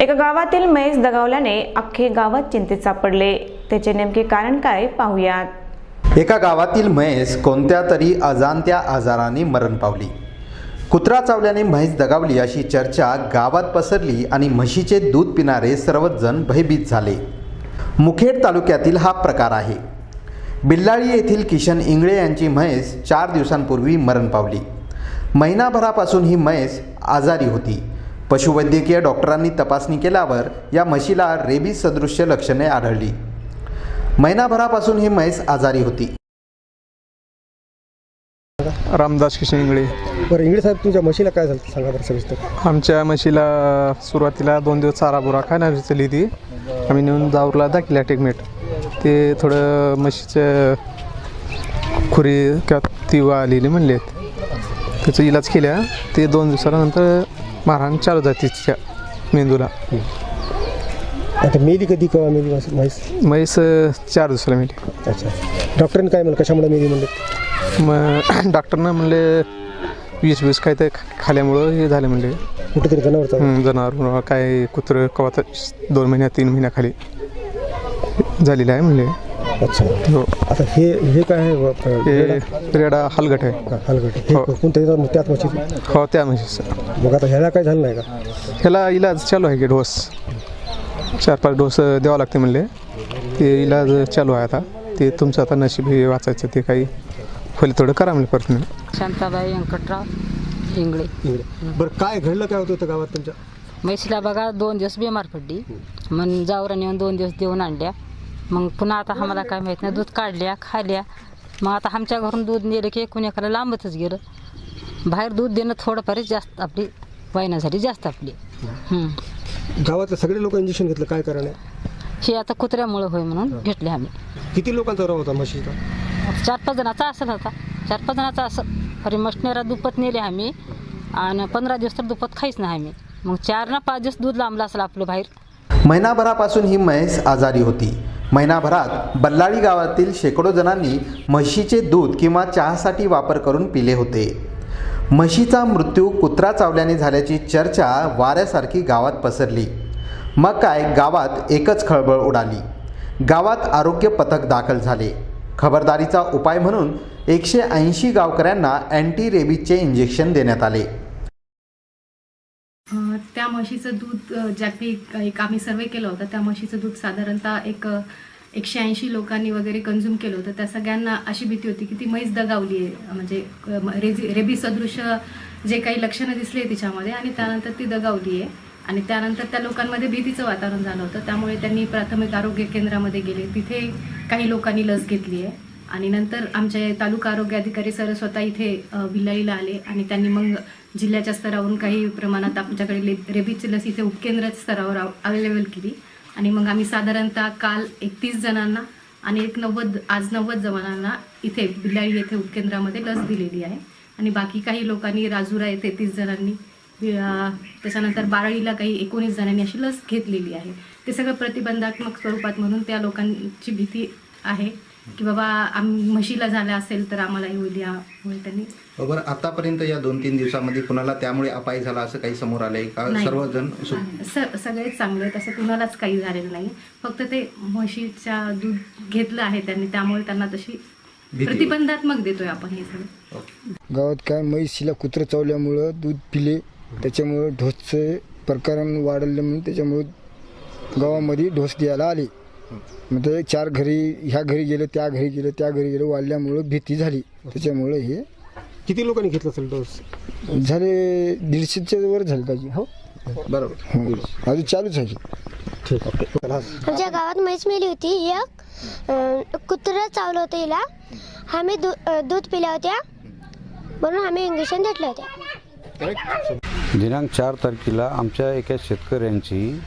एका गावातील म्हैस दगावल्याने अख्खे गावात चिंतेत सापडले. त्याचे नेमके कारण काय पाहूयात. एका गावातील म्हैस कोणत्या तरी अजाणत्या आजाराने मरण पावली. कुत्रा चावल्याने म्हैस दगावली अशी चर्चा गावात पसरली आणि म्हशीचे दूध पिणारे सर्वच जण भयभीत झाले. मुखेड तालुक्यातील हा प्रकार आहे. बिल्लाळी येथील किशन इंगळे यांची म्हैस चार दिवसांपूर्वी मरण पावली. महिनाभरापासून ही म्हैस आजारी होती. पशुवैद्यकीय डॉक्टरांनी तपासणी केल्यावर या म्हशीला रेबीज सदृश्य लक्षणे आढळली. महिनाभरापासून ही म्हैस आजारी होती. रामदास किशन इंगळे. बरं इंगळे साहेब तुमच्या म्हशीला काय झालं सांगा बरं सविस्तर. आमच्या म्हशीला सुरुवातीला दोन दिवस चारा बुरा खाण्याची चली ती आम्ही नेऊन जाऊरला दाखिल्या टेकमेट. ते थोडं म्हशीचं खुरी किंवा तिवा आलेली म्हणलेत. त्याचं इलाज केल्या ते दोन दिवसानंतर मारहाण चालू जाते तिच्या मेंदूला. आता मेली कधी कवा मेली म्हैस- म्हैस? म्हैस अं, चार दिवसाला मिळते अच्छा. डॉक्टरांनी काय म्हणलं? कशामुळे मेली म्हणले? मग डॉक्टरनं म्हणले वीस वीस काय ते खाल्यामुळं हे झालं म्हणले. कुठेतरी जनावरचा हं, जनावर काय कुत्रं कवा तर दोन महिन्या तीन महिन्याखाली झालेलं आहे म्हणले. अच्छा. हो. आता हे हे काय आहे? व- रेडा? रेडा हलगट आहे. हा, हलगट. हे हो. कोणत्या? त्याच म्हशी हो त्या म्हशीचं. मग आता ह्याला काय झालं नाही का? ह्याला इलाज चालू आहे की डोस? चार पाच डोस द्यावं लागते म्हणले. ते इलाज चालू आहे आता. ते तुमचं आता नशीब हे वाचायचं ते काही होईल थोडं करा म्हणले परत नाही. शांताबाई व्यंकटराव इंगळे इंगळे बरं काय घडलं काय होतं गावात तुमच्या? म्हैशीला बघा दोन दिवस बिमार पडली. मग जावराने येऊन दोन दिवस देऊन आणल्या. मग पुन्हा आता आम्हाला काय माहीत नाही दूध काढल्या खाल्या. मग आता आमच्या घरून दूध नेलं की एकूण एखादा लांबतच गेलं. बाहेर दूध देणं थोडंफारच जास्त आपली वयनासाठी जास्त आपली. हं. गावातले सगळे लोक इंजेक्शन घेतलं काय कारण आहे? हे आता कुत्र्यामुळं होय म्हणून घेतले आम्ही. किती लोकांचा राव होता म्हशीचा? चार पाच जणाचा असेल होता. चार पाच जणाचा असं अरे मशनेरा दुपत नेले आम्ही. आणि पंधरा दिवस तर दुपत खाईच नाही आम्ही. मग चार ना पाच दिवस दूध लांबलं असेल आपलं बाहेर. महिनाभरापासून ही म्हैस आजारी होती. महिनाभरात बल्लाळी गावातील शेकडो जणांनी म्हशीचे दूध किंवा चहासाठी वापर करून पिले होते. म्हशीचा मृत्यू कुत्रा चावल्याने झाल्याची चर्चा वाऱ्यासारखी गावात पसरली. मग काय? गावात एकच खळबळ उडाली. गावात आरोग्य पथक दाखल झाले. खबरदारीचा उपाय म्हणून एकशे ऐंशी गावकऱ्यांना अँटी रेबीजचे इंजेक्शन देण्यात आले. त्या म्हशीचं दूध ज्या एक आम्ही सर्वे केलं होतं त्या म्हशीचं दूध साधारणतः एक एकशे ऐंशी लोकांनी वगैरे कन्झ्युम केलं होतं. त्या सगळ्यांना अशी भीती होती की ती म्हैस दगावली आहे. म्हणजे रेझी रेबी सदृश जे काही लक्षणं दिसली तिच्यामध्ये आणि त्यानंतर ती दगावली आहे. आणि त्यानंतर त्या लोकांमध्ये भीतीचं वातावरण झालं होतं. त्यामुळे त्यांनी प्राथमिक आरोग्य केंद्रामध्ये गेले. तिथे काही लोकांनी लस घेतली आहे. आणि नंतर आमचे तालुका आरोग्य अधिकारी सर स्वतः इथे विलाईला आले आणि त्यांनी मग जिल्ह्याच्या स्तरावरून काही प्रमाणात आमच्याकडे ले लस इथे उपकेंद्र स्तरावर अवेलेबल केली. आणि मग आम्ही साधारणतः काल एकतीस जणांना आणि एक नव्वद आज नव्वद जवानांना इथे बिल्लाळी येथे उपकेंद्रामध्ये लस दिलेली आहे. आणि बाकी काही लोकांनी राजुरा येथे तीस जणांनी त्याच्यानंतर बाराळीला काही एकोणीस जणांनी अशी लस घेतलेली आहे. ते सगळं प्रतिबंधात्मक स्वरूपात म्हणून त्या लोकांची भीती आहे. की बाबा आम म्हशीला झालं असेल तर आम्हालाही होईल या होईल त्यांनी बरोबर आतापर्यंत या दोन तीन दिवसामध्ये कुणाला त्यामुळे अपाय झाला असं काही समोर आलंय का? नाही. सर्वजण सु- स सगळेच चांगले आहेत. असं कुणालाच काही झालेलं नाही. फक्त ते म्हशीच्या दूध घेतलं आहे त्यांनी त्यामुळे त्यांना तशी भीती प्रतिबंधात्मक देतोय आपण हे सगळं. गावात काय? म्हैशीला कुत्रं चावल्यामुळं दूध पिले. त्याच्यामुळं ढोसचे प्रकरण वाढले म्हणून त्याच्यामुळं गावामध्ये ढोस द्यायला आले. मग ते चार घरी ह्या घरी गेलं त्या घरी गेलं त्या घरी गेलं वाढल्यामुळं भीती झाली. त्याच्यामुळं हे किती लोकांनी घेतलं असेल डोस? झाले दीडशेच्या वर झाले पाहिजे हो? बरोबर. हो. अजून चालूच आहे. ठीक. आहे चला आमच्या गावात म्हैस मेली होती. एक कुत्रं चावलं होतं हिला. आम्ही दू अं, दूध पिल्या होत्या. म्हणून आम्ही इंजेक्शन घेतल्या होत्या. दिनांक चार तारखेला आमच्या एका शेतकऱ्यांची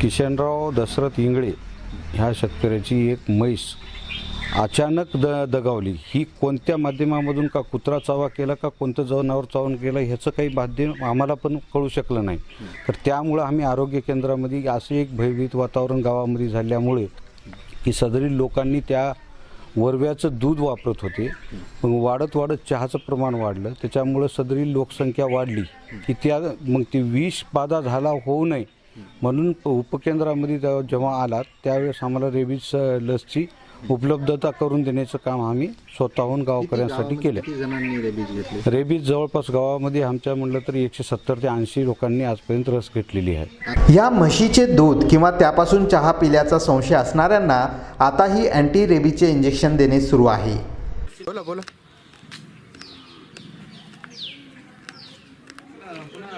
किशनराव दशरथ इंगळे ह्या शेतकऱ्याची एक म्हैस अचानक द दगावली. ही कोणत्या माध्यमामधून का कुत्रा चावा केला का कोणतं जनावर चावून केलं ह्याचं काही माध्यम आम्हाला पण कळू शकलं नाही. तर त्यामुळं आम्ही आरोग्य केंद्रामध्ये असे एक भयभीत वातावरण गावामध्ये झाल्यामुळे की सदरील लोकांनी त्या वरव्याचं दूध वापरत होते. मग वाढत वाढत चहाचं प्रमाण वाढलं. त्याच्यामुळं सदरील लोकसंख्या वाढली. की त्या मग ती विष बाधा झाला होऊ नये. म्हणून उपकेंद्रामध्ये जेव्हा- जेव्हा आला त्यावेळेस आम्हाला रेबीज लसची उपलब्धता करून देण्याचं काम आम्ही स्वतःहून गावकऱ्यांसाठी केलं रेबीज घेतली? रेबीज जवळपास गावामध्ये आमच्या म्हणलं तरी एकशे सत्तर ते ऐंशी लोकांनी आजपर्यंत लस घेतलेली आहे. या म्हशीचे दूध किंवा त्यापासून चहा पिल्याचा संशय असणाऱ्यांना आताही अँटी रेबीचे इंजेक्शन देणे सुरू आहे. बोला बोला.